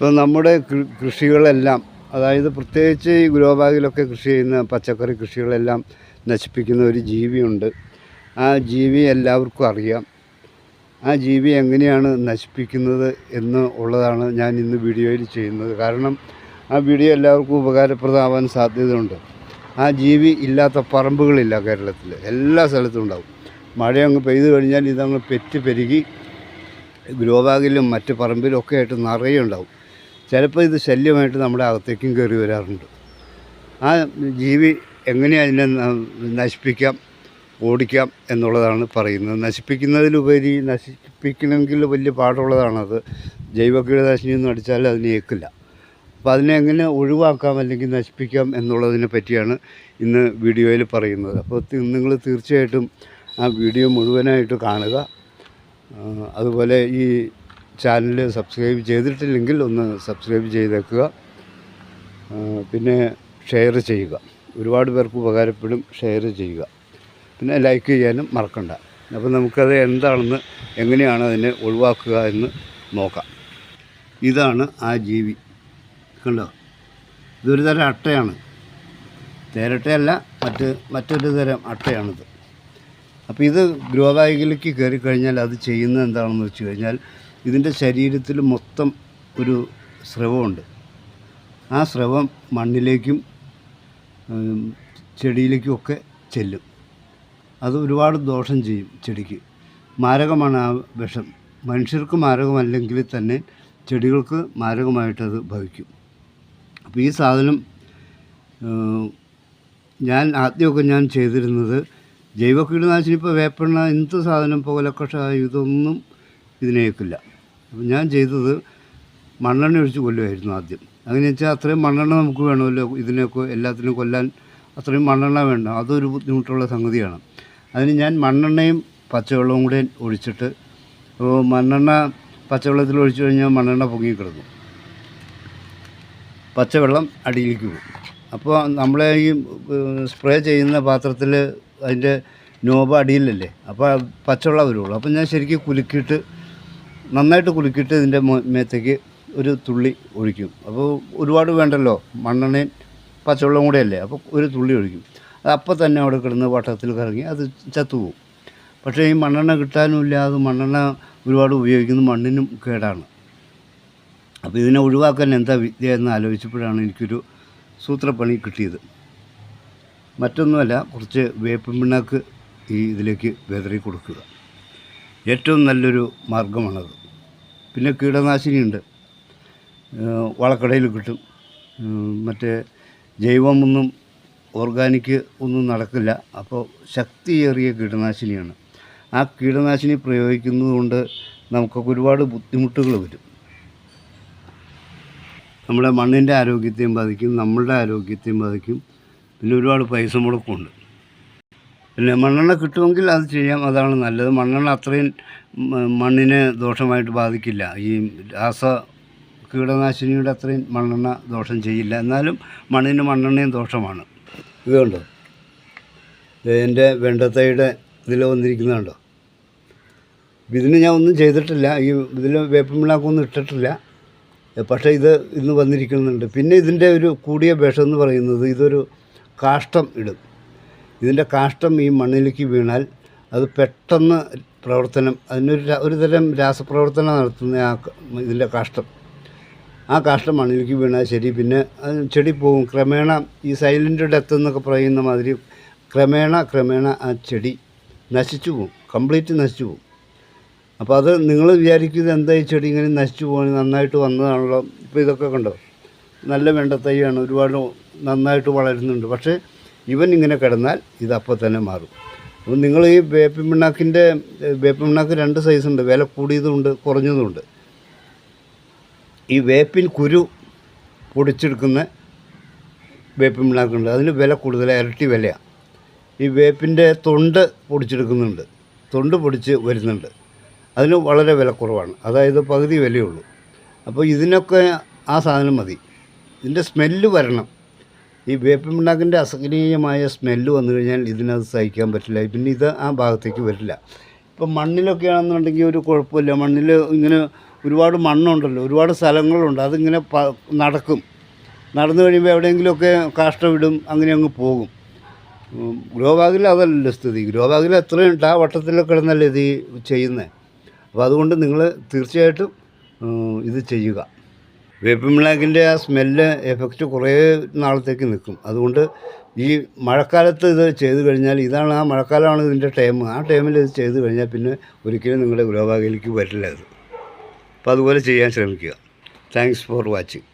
ഇപ്പം നമ്മുടെ കൃഷികളെല്ലാം അതായത് പ്രത്യേകിച്ച് ഈ ഗ്രോ ബാഗിലൊക്കെ കൃഷി ചെയ്യുന്ന പച്ചക്കറി കൃഷികളെല്ലാം നശിപ്പിക്കുന്ന ഒരു ജീവിയുണ്ട്. ആ ജീവി എല്ലാവർക്കും അറിയാം. ആ ജീവി എങ്ങനെയാണ് നശിപ്പിക്കുന്നത് എന്ന് ഉള്ളതാണ് ഞാൻ ഇന്ന് വീഡിയോയിൽ ചെയ്യുന്നത്. കാരണം ആ വീഡിയോ എല്ലാവർക്കും ഉപകാരപ്രദമാവാൻ സാധ്യതയുണ്ട്. ആ ജീവി ഇല്ലാത്ത പറമ്പുകളില്ല കേരളത്തിൽ എല്ലാ സ്ഥലത്തും ഉണ്ടാവും. മഴ അങ്ങ് പെയ്തു കഴിഞ്ഞാൽ ഇതങ്ങ് പെറ്റ് പെരുകി ഗ്രോ ബാഗിലും മറ്റ് പറമ്പിലും ഒക്കെ ആയിട്ട് നിറയെ ഉണ്ടാവും. ചിലപ്പോൾ ഇത് ശല്യമായിട്ട് നമ്മുടെ അകത്തേക്കും കയറി വരാറുണ്ട്. ആ ജീവി എങ്ങനെ അതിനെ നശിപ്പിക്കാം ഓടിക്കാം എന്നുള്ളതാണ് പറയുന്നത്. നശിപ്പിക്കുന്നതിലുപരി നശിപ്പിക്കണമെങ്കിൽ വലിയ പാടുള്ളതാണത്. ജൈവ കീടനാശിനി ഒന്നും അടിച്ചാൽ അതിനേക്കില്ല അപ്പോൾ അതിനെ എങ്ങനെ ഒഴിവാക്കാം അല്ലെങ്കിൽ നശിപ്പിക്കാം എന്നുള്ളതിനെ പറ്റിയാണ് ഇന്ന് വീഡിയോയിൽ പറയുന്നത്. അപ്പോൾ നിങ്ങൾ തീർച്ചയായിട്ടും ആ വീഡിയോ മുഴുവനായിട്ട് കാണുക. അതുപോലെ ഈ ചാനൽ സബ്സ്ക്രൈബ് ചെയ്തിട്ടില്ലെങ്കിൽ ഒന്ന് സബ്സ്ക്രൈബ് ചെയ്തേക്കുക. പിന്നെ ഷെയർ ചെയ്യുക. ഒരുപാട് പേർക്ക് ഉപകാരപ്പെടും ഷെയർ ചെയ്യുക. പിന്നെ ലൈക്ക് ചെയ്യാനും മറക്കണ്ട. അപ്പോൾ നമുക്കത് എന്താണെന്ന് എങ്ങനെയാണ് അതിനെ ഒഴിവാക്കുക എന്ന് നോക്കാം. ഇതാണ് ആ ജീവി. കണ്ടോ? ഇതൊരു തരം അട്ടയാണ്. തേരട്ടയല്ല മറ്റ് മറ്റൊരു തരം അട്ടയാണിത്. അപ്പോൾ ഇത് ഗ്രോ ബാഗിലേക്ക് കയറി കഴിഞ്ഞാൽ അത് ചെയ്യുന്നത് എന്താണെന്ന് വെച്ച് കഴിഞ്ഞാൽ ഇതിന്റെ ശരീരത്തിൽ മൊത്തം ഒരു സ്രവമുണ്ട്. ആ സ്രവം മണ്ണിലേക്കും ചെടിയിലേക്കും ഒക്കെ ചെല്ലും. അത് ഒരുപാട് ദോഷം ചെയ്യും ചെടിക്ക്. മാരകമാണ് ആ വിഷം. മനുഷ്യർക്ക് മാരകമല്ലെങ്കിൽ തന്നെ ചെടികൾക്ക് മാരകമായിട്ടത് ഭവിക്കും. അപ്പോൾ ഈ സാധനം ഞാൻ ആദ്യമൊക്കെ ഞാൻ ചെയ്തിരുന്നത് ജൈവ കീടനാശിനി ഇപ്പോൾ വേപ്പെണ്ണ എന്ത് സാധനം പുകലക്കഷ ഇതൊന്നും ഇതിനേക്കില്ല അപ്പം ഞാൻ ചെയ്തത് മണ്ണെണ്ണ ഒഴിച്ച് കൊല്ലുമായിരുന്നു ആദ്യം. അങ്ങനെ വെച്ചാൽ അത്രയും മണ്ണെണ്ണ നമുക്ക് വേണമല്ലോ ഇതിനൊക്കെ എല്ലാത്തിനും കൊല്ലാൻ അത്രയും മണ്ണെണ്ണ വേണ്ട. അതൊരു ബുദ്ധിമുട്ടുള്ള സംഗതിയാണ്. അതിന് ഞാൻ മണ്ണെണ്ണയും പച്ചവെള്ളവും കൂടെ ഒഴിച്ചിട്ട് അപ്പോൾ മണ്ണെണ്ണ പച്ചവെള്ളത്തിൽ ഒഴിച്ചു കഴിഞ്ഞാൽ മണ്ണെണ്ണ പൊങ്ങിക്കിടക്കും പച്ചവെള്ളം അടിയിലേക്ക് പോകും. അപ്പോൾ നമ്മളെ ഈ സ്പ്രേ ചെയ്യുന്ന പാത്രത്തിൽ അതിന്റെ നോബ് അടിയിലല്ലേ? അപ്പോൾ പച്ചവെള്ളം വരുള്ളൂ. അപ്പോൾ ഞാൻ ശരിക്കും കുലുക്കിയിട്ട് നന്നായിട്ട് കുലുക്കിയിട്ട് ഇതിന്റെ മേത്തേക്ക് ഒരു തുള്ളി ഒഴിക്കും. അപ്പോൾ ഒരുപാട് വേണ്ടല്ലോ? മണ്ണെണ്ണയും പച്ചവെള്ളം കൂടെ അല്ലേ അപ്പോൾ ഒരു തുള്ളി ഒഴിക്കും. അത് അപ്പോൾ തന്നെ അവിടെ കിടന്ന് വട്ടത്തിൽ കറങ്ങി അത് ചത്തുപോകും. പക്ഷേ ഈ മണ്ണെണ്ണ കിട്ടാനുമില്ല. അത് മണ്ണെണ്ണ ഒരുപാട് ഉപയോഗിക്കുന്നത് മണ്ണിനും കേടാണ്. അപ്പോൾ ഇതിനെ ഒഴിവാക്കാൻ എന്താ വിദ്യ എന്ന് ആലോചിച്ചപ്പോഴാണ് എനിക്കൊരു സൂത്രപ്പണി കിട്ടിയത്. മറ്റൊന്നുമല്ല കുറച്ച് വേപ്പിൻ പിണ്ണാക്ക് ഈ ഇതിലേക്ക് വെതറി കൊടുക്കുക. ഏറ്റവും നല്ലൊരു മാർഗമാണത് പിന്നെ കീടനാശിനിയുണ്ട്. വളക്കടയിൽ കിട്ടും. മറ്റേ ജൈവമൊന്നും ഓർഗാനിക് ഒന്നും നടക്കില്ല. അപ്പോൾ ശക്തിയേറിയ കീടനാശിനിയാണ്. ആ കീടനാശിനി പ്രയോഗിക്കുന്നത് കൊണ്ട് നമുക്കൊക്കെ ഒരുപാട് ബുദ്ധിമുട്ടുകൾ വരും. നമ്മുടെ മണ്ണിന്റെ ആരോഗ്യത്തെയും ബാധിക്കും നമ്മളുടെ ആരോഗ്യത്തെയും ബാധിക്കും. പിന്നെ ഒരുപാട് പൈസ മുടക്കമുണ്ട്. പിന്നെ മണ്ണെണ്ണ കിട്ടുമെങ്കിൽ അത് ചെയ്യാം അതാണ് നല്ലത്. മണ്ണെണ്ണ അത്രയും മണ്ണിനെ ദോഷമായിട്ട് ബാധിക്കില്ല. ഈ രാസ കീടനാശിനിയുടെ അത്രയും മണ്ണെണ്ണ ദോഷം ചെയ്യില്ല. എന്നാലും മണ്ണിന് മണ്ണെണ്ണയും ദോഷമാണ്. ഇത് കണ്ടോ? ഇത് എന്റെ വെണ്ടത്തയുടെ ഇതിൽ വന്നിരിക്കുന്നതുണ്ടോ ഇതിന് ഞാൻ ഒന്നും ചെയ്തിട്ടില്ല. ഈ ഇതിൽ വേപ്പിമിളാക്കൊന്നും ഇട്ടിട്ടില്ല. പക്ഷേ ഇത് ഇന്ന് വന്നിരിക്കുന്നുണ്ട്. പിന്നെ ഇതിന്റെ ഒരു കൂടിയ വിഷം എന്ന് പറയുന്നത് ഇതൊരു കാഷ്ടം ഇടും. ഇതിന്റെ കാഷ്ടം ഈ മണ്ണിലേക്ക് വീണാൽ അത് പെട്ടെന്ന് പ്രവർത്തനം അതിനൊരു ഒരു തരം രാസപ്രവർത്തനം നടത്തുന്ന ആ ഇതിന്റെ കാഷ്ടം. ആ കാഷ്ടം മണ്ണിലേക്ക് വീണാൽ ശരി. പിന്നെ ചെടി പോകും ക്രമേണ ഈ സൈലന്റ് ഡെത്ത് എന്നൊക്കെ പറയുന്ന മാതിരി ക്രമേണ ക്രമേണ ആ ചെടി നശിച്ചു പോകും കംപ്ലീറ്റ് നശിച്ചു പോകും അപ്പോൾ അത് നിങ്ങൾ വിചാരിക്കുന്നത് എന്താ ഈ ചെടി ഇങ്ങനെ നശിച്ചു പോകണത് നന്നായിട്ട് വന്നതാണല്ലോ. ഇപ്പോൾ ഇതൊക്കെ കണ്ടോ? നല്ല വെണ്ടത്തൈയാണ് ഒരുപാട് നന്നായിട്ട് വളരുന്നുണ്ട്. പക്ഷേ ഇവൻ ഇങ്ങനെ കിടന്നാൽ ഇത് അപ്പോൾ തന്നെ മാറും. അപ്പോൾ നിങ്ങൾ ഈ വേപ്പിൻ പിണ്ണാക്കിന്റെ വേപ്പിൻ പിണ്ണാക്ക് രണ്ട് സൈസുണ്ട് വില കൂടിയതുമുണ്ട് കുറഞ്ഞതുമുണ്ട്. ഈ വേപ്പിൻ കുരു പൊടിച്ചെടുക്കുന്ന വേപ്പിൻ പിണ്ണാക്കുണ്ട്. അതിന് വില കൂടുതൽ ഇരട്ടി വിലയാണ് ഈ വേപ്പിന്റെ തൊണ്ട് പൊടിച്ചെടുക്കുന്നുണ്ട്. തൊണ്ട് പൊടിച്ച് വരുന്നുണ്ട്. അതിന് വളരെ വില കുറവാണ്. അതായത് പകുതി വിലയുള്ളൂ. അപ്പോൾ ഇതിനൊക്കെ ആ സാധനം മതി. ഇതിന്റെ സ്മെല്ല് വരണം. ഈ വേപ്പിൻ പിണ്ണാക്കിന്റെ അസഹനീയമായ സ്മെല്ല് വന്നു കഴിഞ്ഞാൽ ഇതിനത് സഹിക്കാൻ പറ്റില്ല. പിന്നെ ഇത് ആ ഭാഗത്തേക്ക് വരില്ല. ഇപ്പം മണ്ണിലൊക്കെ ആണെന്നുണ്ടെങ്കിൽ ഒരു കുഴപ്പമില്ല. മണ്ണിൽ ഇങ്ങനെ ഒരുപാട് മണ്ണുണ്ടല്ലോ. ഒരുപാട് സ്ഥലങ്ങളുണ്ട്. അതിങ്ങനെ പ നടക്കും. നടന്നു കഴിയുമ്പോൾ എവിടെയെങ്കിലുമൊക്കെ കാഷ്ടമിടും അങ്ങനെ അങ്ങ് പോകും. ഗ്രോ ബാഗിൽ അതല്ലല്ലോ സ്ഥിതി. ഗ്രോ ബാഗിൽ എത്രയും ഉണ്ട് ആ വട്ടത്തിലൊക്കെ കിടന്നല്ലേ ഇത് ചെയ്യുന്നത്. അപ്പോൾ അതുകൊണ്ട് നിങ്ങൾ തീർച്ചയായിട്ടും ഇത് ചെയ്യുക. വേപ്പിൻ ആ സ്മെല്ല് എഫക്റ്റ് കുറേ നാളത്തേക്ക് നിൽക്കും. അതുകൊണ്ട് ഈ മഴക്കാലത്ത് ഇത് ചെയ്തു കഴിഞ്ഞാൽ ഇതാണ് ആ മഴക്കാലമാണ് ഇതിന്റെ ടൈം ആ ടൈമിൽ ഇത് ചെയ്തു കഴിഞ്ഞാൽ പിന്നെ ഒരിക്കലും നിങ്ങളുടെ ഗ്രോ വരില്ല അത്. അപ്പോൾ അതുപോലെ ചെയ്യാൻ ശ്രമിക്കുക. Thanks for watching